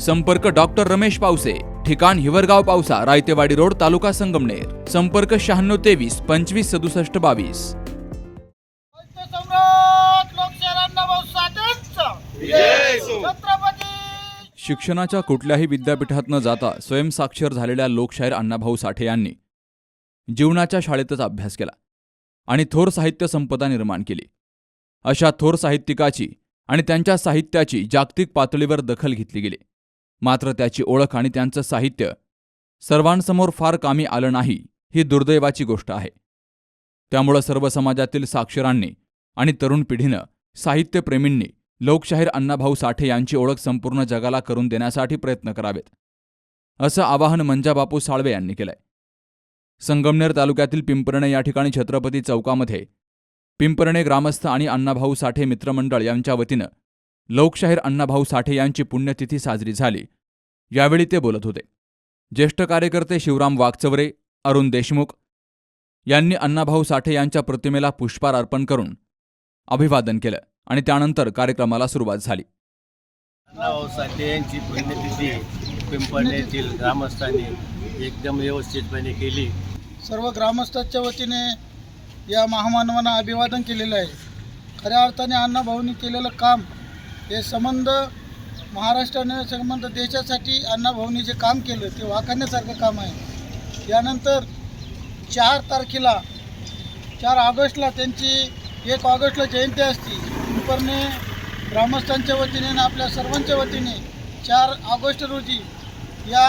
संपर्क डॉक्टर रमेश पावसे ठिकाण हिवरगाव पावसा रायतेवाडी रोड तालुका संगमनेर. संपर्क शहाण्णव तेवीस पंचवीस सदुसष्ट बावीस. शिक्षणाच्या कुठल्याही विद्यापीठात न जाता स्वयंसाक्षर झालेल्या लोकशाहीर अण्णाभाऊ साठे यांनी जीवनाच्या शाळेतच अभ्यास केला आणि थोर साहित्य संपदा निर्माण केली. अशा थोर साहित्यिकाची आणि त्यांच्या साहित्याची जागतिक पातळीवर दखल घेतली गेली. मात्र त्याची ओळख आणि त्यांचं साहित्य सर्वांसमोर फार कामी आलं नाही ही दुर्दैवाची गोष्ट आहे. त्यामुळं सर्व समाजातील साक्षरांनी आणि तरुण पिढीनं साहित्यप्रेमींनी लोकशाहीर अण्णाभाऊ साठे यांची ओळख संपूर्ण जगाला करून देण्यासाठी प्रयत्न करावेत. असं आवाहन मंजाबापू साळवे यांनी केलंय. संगमनेर तालुक्यातील पिंपरणे या ठिकाणी छत्रपती चौकामध्ये पिंपरणे ग्रामस्थ आणि अण्णाभाऊ साठे मित्रमंडळ यांच्या वतीनं लोकशाहीर अण्णाभाऊ साठे यांची पुण्यतिथी साजरी झाली. यावेळी ते बोलत होते. ज्येष्ठ कार्यकर्ते शिवराम वागचवरे अरुण देशमुख यांनी अण्णाभाऊ साठे यांच्या प्रतिमेला पुष्पहार अर्पण करून अभिवादन केलं आणि त्यानंतर कार्यक्रमाला सुरुवात झाली. अण्णाभाऊ साठे यांची पुण्यतिथी पिंपळनेतील ग्रामस्थांनी एकदम व्यवस्थितपणे केली. सर्व ग्रामस्थांच्या वतीने या महामानवांना अभिवादन केलेलं आहे. खऱ्या अर्थाने अण्णाभाऊंनी केलेलं काम हे संबंध महाराष्ट्राने संबंध देशासाठी अण्णाभाऊनी जे काम केलं ते वाखाण्यासारखं काम आहे. यानंतर चार तारखेला चार ऑगस्टला त्यांची एक ऑगस्टला जयंती असती. उपरने ग्रामस्थांच्या वतीने आणि आपल्या सर्वांच्या वतीने चार ऑगस्ट रोजी या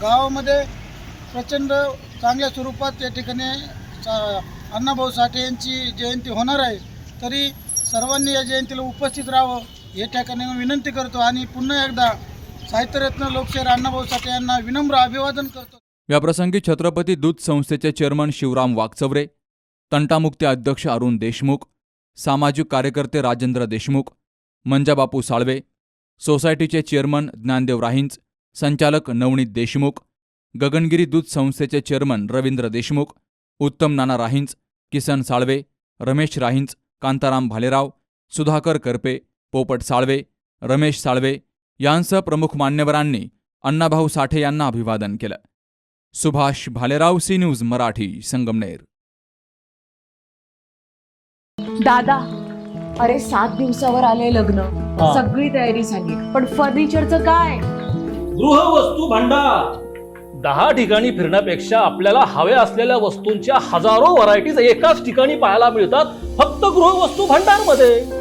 गावामध्ये प्रचंड चांगल्या स्वरूपात या ठिकाणी अण्णाभाऊ साठे यांची जयंती होणार आहे. तरी सर्वांनी या जयंतीला उपस्थित राहावं. या ठिकाणी विनंती करतो आणि पुन्हा एकदा साहित्यरत्न लोकशाहीर अण्णाभाऊ साठे यांना विनम्र अभिवादन करतो. याप्रसंगी छत्रपती दूध संस्थेचे चेअरमन शिवराम वागचवरे तंटामुक्ती अध्यक्ष अरुण देशमुख सामाजिक कार्यकर्ते राजेंद्र देशमुख मंजाबापू साळवे सोसायटीचे चेअरमन ज्ञानदेव राहींच संचालक नवनीत देशमुख गगनगिरी दूध संस्थेचे चेअरमन रवींद्र देशमुख उत्तम नाना राहींच किसन साळवे रमेश राहींच कांताराम भालेराव सुधाकर करपे पोपट साळवे रमेश साळवे यांसह प्रमुख मान्यवरांनी अण्णाभाऊ साठे यांना अभिवादन केलं. Subhash Bhalerao C news Marathi Sangamner. दादा अरे सात दिवसावर आले लग्न. हा. सगळी तयारी झाली. पण फर्निचरचं काय? गृहवस्तू भांडार. दहा ठिकाणी फिरण्यापेक्षा आपल्याला हव्या असलेल्या वस्तूंच्या हजारो व्हरायटीज एकाच ठिकाणी पाहायला मिळतात फक्त गृहवस्तू भांडारमध्ये